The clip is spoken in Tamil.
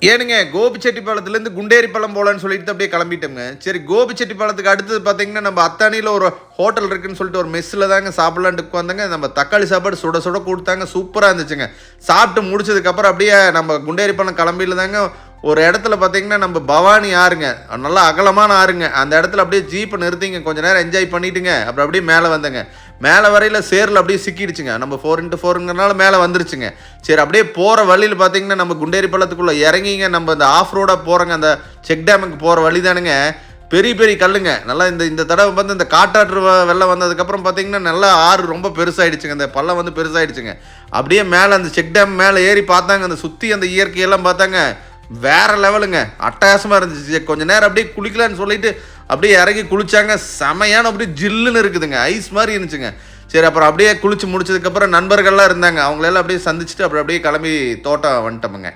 ஏனுங்க கோபிச்செட்டிப்பாளையத்துலேருந்து குண்டேரிப்பாளையம் போகலான்னு சொல்லிட்டு அப்படியே கிளம்பிட்டோங்க சரி கோபிச்செட்டிப்பாளையத்துக்கு அடுத்தது பார்த்தீங்கன்னா நம்ம அத்தானியில் ஒரு ஹோட்டல் இருக்குன்னு சொல்லிட்டு ஒரு மெஸ்ஸில் தாங்க சாப்பிட்லான்ட்டு உட்காந்தாங்க நம்ம தக்காளி சாப்பாடு சுட சுட கொடுத்தாங்க சூப்பராக இருந்துச்சுங்க. சாப்பிட்டு முடிச்சதுக்கப்புறம் அப்படியே நம்ம குண்டேரிப்பாளையம் கிளம்பியில் தாங்க ஒரு இடத்துல பார்த்தீங்கன்னா நம்ம பவானி ஆறுங்க. நல்லா அகலமான ஆறுங்க. அந்த இடத்துல அப்படியே ஜீப்பை நிறுத்திங்க. கொஞ்ச நேரம் என்ஜாய் பண்ணிட்டுங்க. அப்புறம் அப்படியே மேலே வந்தேங்க. மேலே வரையில் சேரில் அப்படியே சிக்கிடுச்சுங்க. நம்ம ஃபோர் இன்ட்டு ஃபோருங்கிறனால மேலே வந்துருச்சுங்க. சரி அப்படியே போகிற வழியில் பார்த்தீங்கன்னா நம்ம குண்டேரி பள்ளத்துக்குள்ளே இறங்கிங்க. நம்ம இந்த ஆஃப் ரோடாக போகிறோங்க அந்த செக் டேமுக்கு போகிற வழி தானுங்க. பெரிய பெரிய கல்லுங்க. நல்லா இந்த இந்த தடவை வந்து இந்த காட்டாற்று வெள்ளம் வந்ததுக்கப்புறம் பார்த்தீங்கன்னா நல்லா ஆறு ரொம்ப பெருசாயிடுச்சுங்க. இந்த பள்ளம் வந்து பெருசாகிடுச்சுங்க அப்படியே மேலே அந்த செக் டேம் மேலே ஏறி பார்த்தாங்க. அந்த சுற்றி அந்த இயற்கையெல்லாம் பார்த்தாங்க. வேற லெவலுங்க. அட்டகாசமாக இருந்துச்சு. கொஞ்ச நேரம் அப்படியே குளிக்கலான்னு சொல்லிட்டு அப்படியே இறங்கி குளிச்சாங்க. செமையான அப்படியே ஜில்லுன்னு இருக்குதுங்க. ஐஸ் மாதிரி இருந்துச்சுங்க. சரி அப்புறம் அப்படியே குளிச்சு முடிச்சதுக்கப்புறம் நண்பர்கள்லாம் இருந்தாங்க. அவங்களெல்லாம் அப்படியே சந்திச்சுட்டு அப்புறம் அப்படியே கிளம்பி தோட்டம் வந்துட்டோமுங்க.